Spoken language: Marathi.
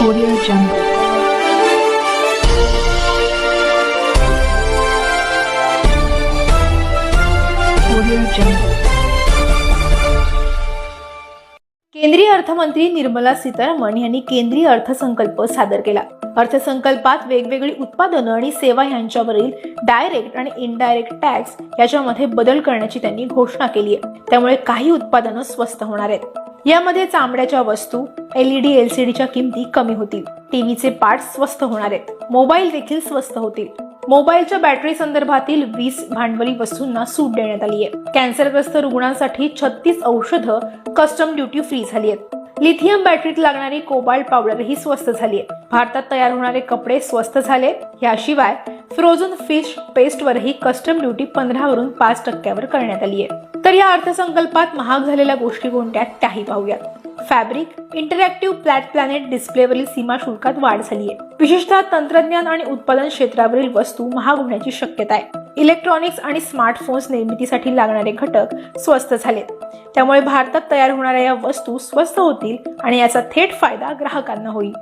Audio Jungle. Audio Jungle. केंद्रीय अर्थमंत्री निर्मला सीतारामन यांनी केंद्रीय अर्थसंकल्प सादर केला अर्थसंकल्पात वेगवेगळी उत्पादनं आणि सेवा यांच्यावरील डायरेक्ट आणि इनडायरेक्ट टॅक्स याच्यामध्ये बदल करण्याची त्यांनी घोषणा केली आहे त्यामुळे काही उत्पादनं स्वस्त होणार आहेत यामध्ये चामड्याच्या वस्तू एलईडी एलसीडीच्या किमती कमी होतील. टीव्हीचे पार्ट स्वस्त होणार आहेत. मोबाईल देखील स्वस्त होतील. मोबाईलच्या बॅटरी संदर्भातील वीस भांडवली वस्तूंना सूट देण्यात आली आहे कॅन्सरग्रस्त रुग्णांसाठी छत्तीस औषधं कस्टम ड्युटी फ्री झाली आहेत लिथियम बॅटरीत लागणारी कोबाल्ट पावडरही स्वस्त झाली आहे भारतात तयार होणारे कपडे स्वस्त झाले याशिवाय फ्रोझन फिश पेस्टवरही कस्टम ड्युटी पंधरावरून पाच टक्क्यावर करण्यात आली आहे तर या अर्थसंकल्पात महाग झालेल्या गोष्टी कोणत्या त्याही पाहूयात. फॅब्रिक इंटरॅक्टिव्ह फ्लॅट प्लॅनेट डिस्प्लेवरील सीमा शुल्कात वाढ झाली आहे विशेषतः तंत्रज्ञान आणि उत्पादन क्षेत्रावरील वस्तू महाग होण्याची शक्यता आहे. इलेक्ट्रॉनिक्स आणि स्मार्टफोन्स निर्मितीसाठी लागणारे घटक स्वस्त झालेत. त्यामुळे भारतात तयार होणाऱ्या या वस्तू स्वस्त होतील आणि याचा थेट फायदा ग्राहकांना होईल.